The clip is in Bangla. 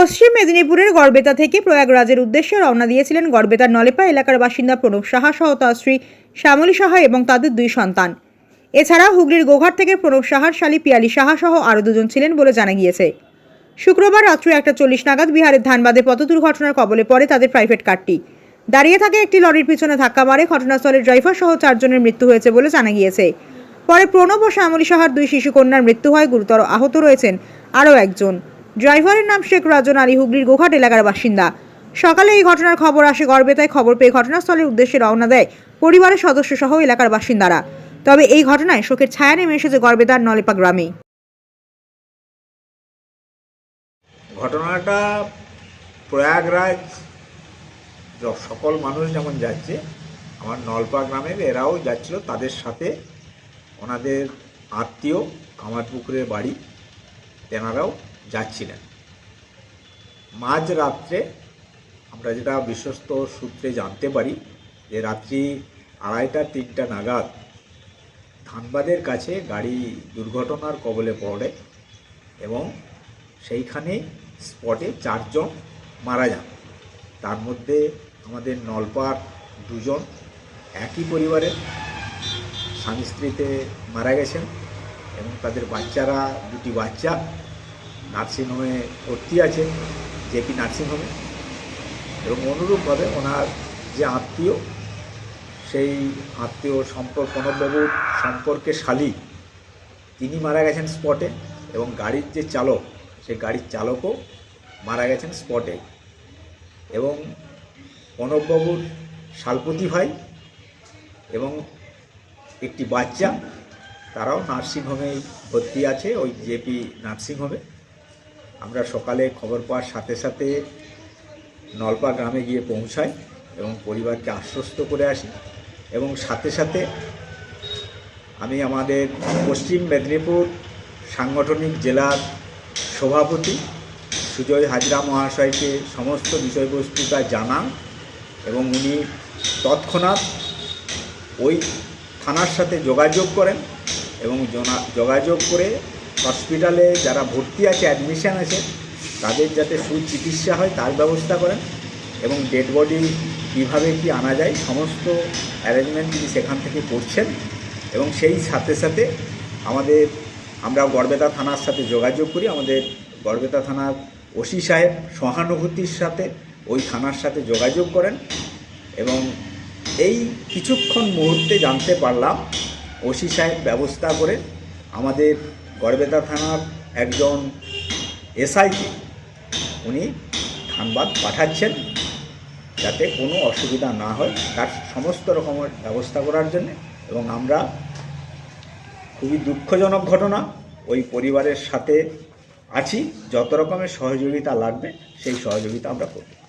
পশ্চিম মেদিনীপুরের গড়বেতা থেকে প্রয়াগরাজের উদ্দেশ্যে রওনা দিয়েছিলেন গড়বেতার নলেপা এলাকার বাসিন্দা প্রণব সাহা সহ তার স্ত্রী শ্যামলী সাহা এবং তাদের দুই সন্তান। এছাড়া হুগলির গোঘাট থেকে প্রণব সাহার শালী পিয়ালি সাহা সহ আরও দুজন ছিলেন বলে জানা গিয়েছে। শুক্রবার রাত্রি একটা চল্লিশ নাগাদ বিহারের ধানবাদে পথ দুর্ঘটনার কবলে পড়ে তাদের প্রাইভেট কারটি। দাঁড়িয়ে থাকে একটি লরির পিছনে ধাক্কা মারে ঘটনাস্থলে ড্রাইভার সহ চারজনের মৃত্যু হয়েছে বলে জানা গিয়েছে। পরে প্রণব ও শ্যামলী সাহার দুই শিশুকন্যার মৃত্যু হয় গুরুতর আহত রয়েছেন আরও একজন। ড্রাইভারের নাম শেখ রাজন আলী হুগলির গোঘাট এলাকার বাসিন্দা। সকালে এই ঘটনার খবর আসে গড়বেতায় খবর পেয়ে ঘটনাস্থলের উদ্দেশ্যে রওনা দেয় পরিবারের সদস্য সহ এলাকার বাসিন্দারা। তবে এই ঘটনায় শোকের ছায়া নেমে এসেছে গড়বেতার নলেপা গ্রামে। ঘটনাটা প্রয়াগরাজ সকল মানুষ যেমন যাচ্ছে, আমার নলপা গ্রামের এরাও যাচ্ছিল তাদের সাথে। ওনাদের আত্মীয়, কামারপুকুরের বাড়ি, তেনারাও যাচ্ছিলেন। মাঝ রাত্রে আমরা যেটা বিশ্বস্ত সূত্রে জানতে পারি যে রাত্রি আড়াইটা, তিনটা নাগাদ ধানবাদের কাছে গাড়ি দুর্ঘটনার কবলে পড়ে এবং সেইখানে স্পটে চারজন মারা যান। তার মধ্যে আমাদের নলপার দুজন একই পরিবারের স্বামী স্ত্রীতে মারা গেছেন এবং তাদের বাচ্চারা, দুটি বাচ্চা নার্সিংহোমে ভর্তি আছে জেপি নার্সিংহোমে। এবং অনুরূপভাবে ওনার যে আত্মীয়, সেই আত্মীয় সম্পর্ক, প্রণববাবুর সম্পর্কে শালী। তিনি মারা গেছেন স্পটে এবং গাড়ির যে চালক, সেই গাড়ির চালকও মারা গেছেন স্পটে। এবং প্রণববাবুর শালপতি ভাই এবং একটি বাচ্চা, তারাও নার্সিংহোমেই ভর্তি আছে, ওই জেপি নার্সিংহোমে। আমরা সকালে খবর পাওয়ার সাথে সাথে নলপা গ্রামে গিয়ে পৌঁছাই এবং পরিবারকে আশ্বস্ত করে আসি এবং সাথে সাথে আমি আমাদের পশ্চিম মেদিনীপুর সাংগঠনিক জেলার সভাপতি সুজয় হাজরা মহাশয়কে সমস্ত বিষয়বস্তুটা জানান এবং উনি তৎক্ষণাৎ ওই থানার সাথে যোগাযোগ করেন এবং যোগাযোগ করে হসপিটালে যারা ভর্তি আছে অ্যাডমিশান আছে, তাদের যাতে সুচিকিৎসা হয় তার ব্যবস্থা করেন এবং ডেড বডি কীভাবে কি আনা যায়, সমস্ত অ্যারেঞ্জমেন্ট তিনি সেখান থেকে করছেন এবং সেই সাথে সাথে আমাদের, আমরা গড়বেতা থানার সাথে যোগাযোগ করি, আমাদের গড়বেতা থানার ওসি সাহেব সহানুভূতির সাথে ওই থানার সাথে যোগাযোগ করেন এবং এই কিছুক্ষণ মুহূর্তে জানতে পারলাম, ওসি সাহেব ব্যবস্থা করে আমাদের গড়বেতা থানার একজন এসআইকে উনি ধানবাদ পাঠাচ্ছেন যাতে কোনো অসুবিধা না হয় তার সমস্ত রকমের ব্যবস্থা করার জন্যে এবং আমরা খুবই দুঃখজনক ঘটনা ওই পরিবারের সাথে আছি, যত রকমের সহযোগিতা লাগবে সেই সহযোগিতা আমরা করব।